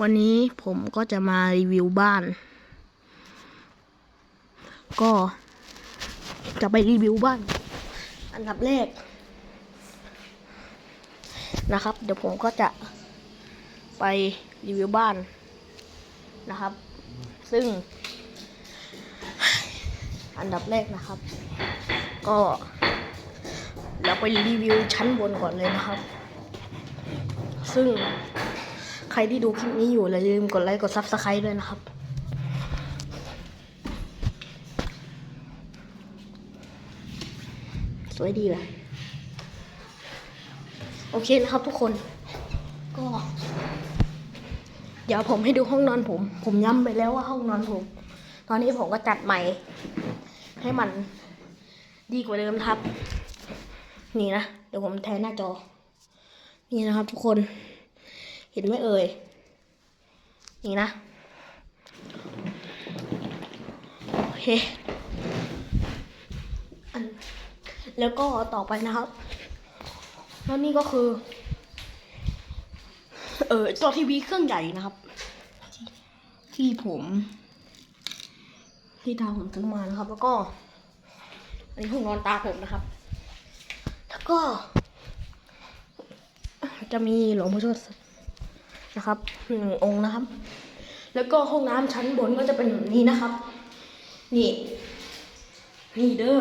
วันนี้ผมก็จะมารีวิวบ้าน ก็จะไปรีวิวบ้าน อันดับแรก นะครับ เดี๋ยวผมก็จะไปรีวิวบ้านนะครับ ซึ่ง อันดับแรกนะครับ ก็เราไปรีวิวชั้นบนก่อนเลยนะครับ ซึ่ง ใครที่ดูคลิปนี้อยู่อย่าลืมกดไลค์กดซับสไครต์ด้วยนะครับ สวยดีเลยโอเคนะครับทุกคน ก็ เดี๋ยวผมให้ดูห้องนอนผม ผมย้ำไปแล้วว่าห้องนอนผม ตอนนี้ผมก็จัดใหม่ ให้มันดีกว่าเดิมครับ นี่นะ เดี๋ยวผมแทนหน้าจอ นี่นะครับทุกคน เห็นไหมเอ่ย นี่นะ โอเคอันแล้วก็ต่อไปนะครับ แล้วนี่ก็คือ เออจอทีวีเครื่องใหญ่นะครับ ที่ผม ที่ทาผมซื้อมานะครับ แล้วก็ อันนี้ห้องนอนตาผมนะครับ แล้วก็ จะมีหลวงพ่อทวด นะครับหนึ่งองค์นะครับ แล้วก็ห้องน้ำชั้นบนก็จะเป็นแบบนี้นะครับ นี่ นี่เด้อ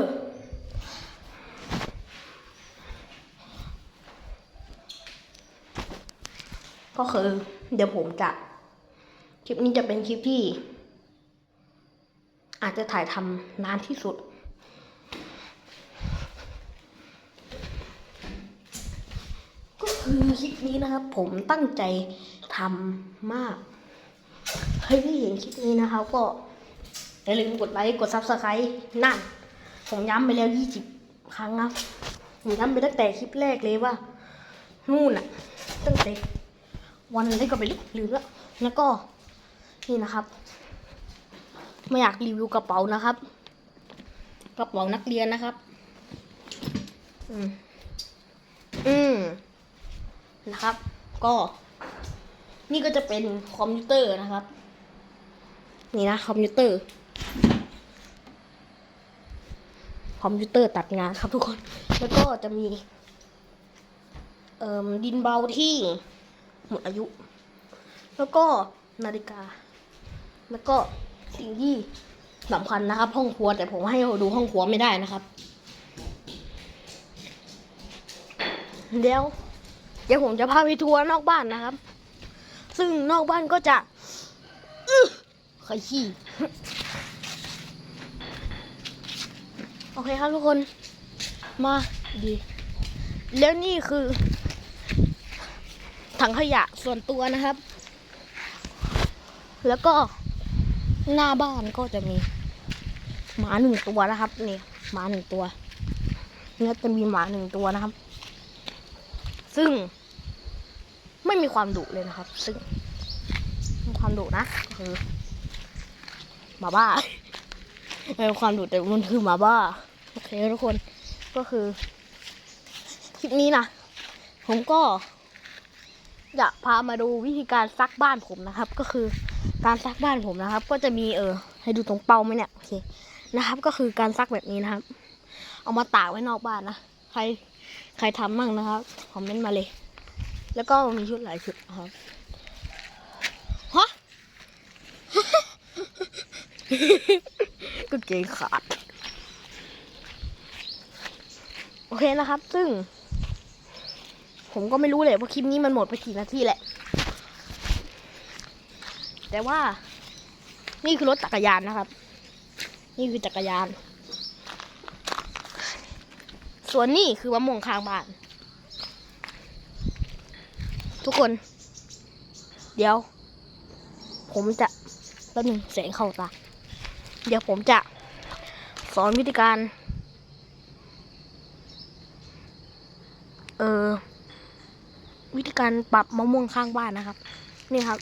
ก็คือเดี๋ยวผมจะ คลิปนี้จะเป็นคลิปที่ อาจจะถ่ายทำนานที่สุด ก็ คือคลิปนี้นะครับ ผมตั้งใจทำมากใครที่เห็นคลิปนี้นะครับ ก็อย่าลืมกดไลค์กดซับสไครต์นั่น ผมย้ำไปแล้วยี่สิบครั้งครับผมย้ำไปตั้งแต่คลิปแรกเลยว่านู่นอะตั้งแต่วันอะไรก็ไปลืมแล้วแล้วก็นี่นะครับไม่อยากรีวิวกระเป๋านะครับ กระเป๋านักเรียนนะครับ อืมอืม นะครับ ก็นี่ก็จะเป็นคอมพิวเตอร์นะครับ นี่นะคอมพิวเตอร์ คอมพิวเตอร์ตัดงานครับทุกคน แล้วก็จะมี เอ่อดินเบาที่หมดอายุ แล้วก็นาฬิกา แล้วก็สิ่งที่สำคัญนะครับ ห้องครัวแต่ผมให้ดูห้องครัวไม่ได้นะครับเดี๋ยว เดี๋ยวผมจะพาไปทัวร์นอกบ้านนะครับ ซึ่งนอกบ้านก็จะอื้อใครขี้โอเคครับทุกคน มาดี แล้วนี่คือ ถังขยะส่วนตัวนะครับ แล้วก็หน้าบ้านก็จะมี หมาหนึ่งตัวนะครับนี่หมาหนึ่งตัวเนี่ยจะมีหมาหนึ่งตัวนะครับ ซึ่ง ไม่มีความดุเลยนะครับ ซึ่งมีความดุนะก็คือหมาบ้าไม่มีความดุแต่มันคือหมาบ้าโอเคทุกคนก็คือคลิปนี้นะผมก็จะพามาดูวิธีการซักบ้านผมนะครับ ก็คือการซักบ้านผมนะครับ ก็จะมีเออ ให้ดูตรงเป้าไหมเนี่ยโอเคนะครับ ก็คือการซักแบบนี้นะครับ เอามาตากไว้นอกบ้านนะใคร ใครทำมั่งนะครับคอมเมนต์มาเลย แล้วก็มีชุดหลายชุดครับฮะก็เกงขาด โอเคนะครับ ซึ่ง ผมก็ไม่รู้เลยว่าคลิปนี้มันหมดไปกี่นาทีแหละ แต่ว่า นี่คือรถจักรยานนะครับ นี่คือจักรยาน ส่วนนี่คือมะม่วงข้างบ้าน ทุกคน เดี๋ยว ผมจะแป๊บหนึงแสงเข้าตา เดี๋ยวผมจะสอนวิธีการ เอ่อวิธีการปรับมะม่วงข้างบ้านนะครับ นี่ครับ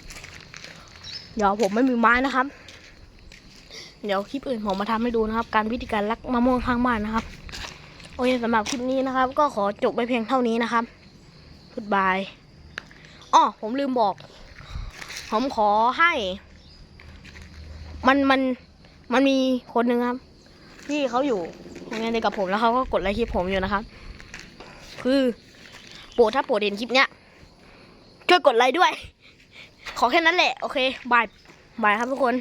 เดี๋ยวผมไม่มีไม้นะครับ เดี๋ยวคลิปอื่นผมมาทำให้ดูนะครับ การวิธีการลักมะม่วงข้างบ้านนะครับ โอเคสำหรับคลิปนี้นะครับ ก็ขอจบไปเพียงเท่านี้นะครับ g ุ o d บายอ๋อผมลืมบอก ผมขอให้ มันมันมันมีคนหนึ่งครับ ที่เขาอยู่โรงเรียนเดียวกับผมแล้วเขาก็กดไลค์คลิปผมอยู่นะครับ คือโปรดถ้าโปรดเห็นคลิปเนี้ยช่วยกดไลค์ด้วย ขอแค่นั้นแหละ โอเคบายบายครับทุกคน